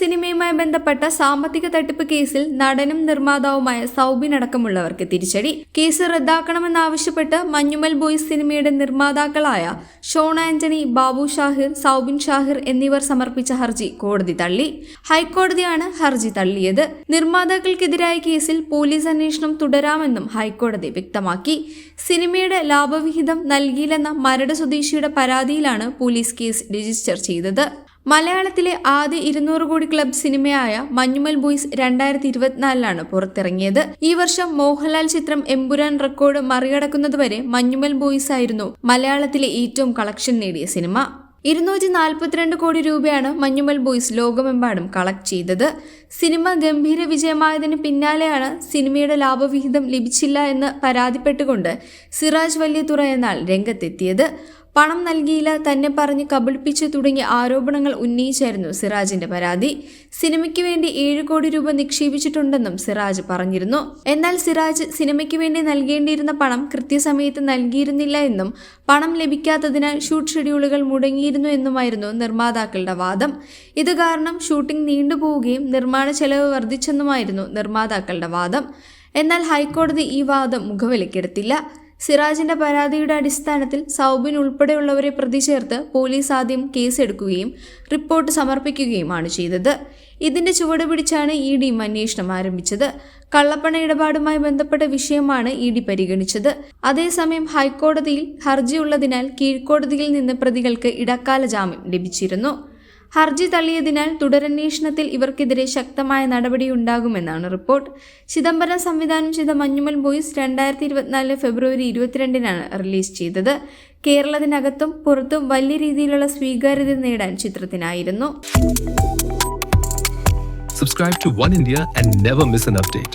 സിനിമയുമായി ബന്ധപ്പെട്ട സാമ്പത്തിക തട്ടിപ്പ് കേസിൽ നടനും നിർമ്മാതാവുമായ സൗബിൻ അടക്കമുള്ളവർക്ക് തിരിച്ചടി. കേസ് റദ്ദാക്കണമെന്നാവശ്യപ്പെട്ട് മഞ്ഞുമൽ ബോയ്സ് സിനിമയുടെ നിർമ്മാതാക്കളായ ഷോൺ ആന്റണി ബാബു ഷാഹിർ സൗബിൻ ഷാഹിർ എന്നിവർ സമർപ്പിച്ച ഹർജി കോടതി തള്ളി. ഹൈക്കോടതിയാണ് ഹർജി തള്ളിയത്. നിർമ്മാതാക്കൾക്കെതിരായ കേസിൽ പോലീസ് അന്വേഷണം തുടരാമെന്നും ഹൈക്കോടതി വ്യക്തമാക്കി. സിനിമയുടെ ലാഭവിഹിതം നൽകിയില്ലെന്ന മരട് സ്വദേശിയുടെ പരാതിയിലാണ് പോലീസ് കേസ് രജിസ്റ്റർ ചെയ്തത്. മലയാളത്തിലെ ആദ്യ ഇരുന്നൂറ് കോടി ക്ലബ് സിനിമയായ മഞ്ഞുമൽ ബോയ്സ് രണ്ടായിരത്തി ഇരുപത്തിനാലിലാണ് പുറത്തിറങ്ങിയത്. ഈ വർഷം മോഹൻലാൽ ചിത്രം എമ്പുരാൻ റെക്കോർഡ് മറികടക്കുന്നതുവരെ മഞ്ഞുമൽ ബോയ്സ് ആയിരുന്നു മലയാളത്തിലെ ഏറ്റവും കളക്ഷൻ നേടിയ സിനിമ. ഇരുന്നൂറ്റി നാൽപ്പത്തിരണ്ട് കോടി രൂപയാണ് മഞ്ഞുമൽ ബോയ്സ് ലോകമെമ്പാടും കളക്ട് ചെയ്തത്. സിനിമ ഗംഭീര വിജയമായതിന് പിന്നാലെയാണ് സിനിമയുടെ ലാഭവിഹിതം ലഭിച്ചില്ല എന്ന് പരാതിപ്പെട്ടുകൊണ്ട് സിറാജ് വല്യതുറ എന്നാൾ രംഗത്തെത്തിയത്. പണം നൽകിയില്ല തന്നെ പറഞ്ഞ് കബളിപ്പിച്ചു തുടങ്ങിയ ആരോപണങ്ങൾ ഉന്നയിച്ചായിരുന്നു സിറാജിന്റെ പരാതി. സിനിമയ്ക്ക് വേണ്ടി ഏഴ് കോടി രൂപ നിക്ഷേപിച്ചിട്ടുണ്ടെന്നും സിറാജ് പറഞ്ഞിരുന്നു. എന്നാൽ സിറാജ് സിനിമയ്ക്ക് വേണ്ടി നൽകേണ്ടിയിരുന്ന പണം കൃത്യസമയത്ത് നൽകിയിരുന്നില്ല എന്നും പണം ലഭിക്കാത്തതിനാൽ ഷൂട്ട് ഷെഡ്യൂളുകൾ മുടങ്ങിയിരുന്നു എന്നുമായിരുന്നു നിർമ്മാതാക്കളുടെ വാദം. ഇത് കാരണം ഷൂട്ടിംഗ് നീണ്ടുപോവുകയും നിർമ്മാണ ചെലവ് വർദ്ധിച്ചെന്നുമായിരുന്നു നിർമ്മാതാക്കളുടെ വാദം. എന്നാൽ ഹൈക്കോടതി ഈ വാദം മുഖവിലക്കെടുത്തില്ല സിറാജിന്റെ പരാതിയുടെ അടിസ്ഥാനത്തിൽ സൗബിൻ ഉൾപ്പെടെയുള്ളവരെ പ്രതി ചേർത്ത് പോലീസ് ആദ്യം കേസെടുക്കുകയും റിപ്പോർട്ട് സമർപ്പിക്കുകയുമാണ് ചെയ്തത്. ഇതിന്റെ ചുവട് പിടിച്ചാണ് ഇ ഡിയും അന്വേഷണം ആരംഭിച്ചത്. കള്ളപ്പണ ഇടപാടുമായി ബന്ധപ്പെട്ട വിഷയമാണ് ഇ ഡി പരിഗണിച്ചത്. അതേസമയം ഹൈക്കോടതിയിൽ ഹർജിയുള്ളതിനാൽ കീഴ്ക്കോടതിയിൽ നിന്ന് പ്രതികൾക്ക് ഇടക്കാല ജാമ്യം ലഭിച്ചിരുന്നു. ഹർജി തള്ളിയതിനാൽ തുടരന്വേഷണത്തിൽ ഇവർക്കെതിരെ ശക്തമായ നടപടിയുണ്ടാകുമെന്നാണ് റിപ്പോർട്ട്. ചിദംബരം സംവിധാനം ചെയ്ത മഞ്ഞുമൽ ബോയ്സ് രണ്ടായിരത്തി ഇരുപത്തിനാല് ഫെബ്രുവരി ഇരുപത്തിരണ്ടിനാണ് റിലീസ് ചെയ്തത്. കേരളത്തിനകത്തും പുറത്തും വലിയ രീതിയിലുള്ള സ്വീകാര്യത നേടാൻ ചിത്രത്തിനായിരുന്നു. Subscribe to One India and never miss an update.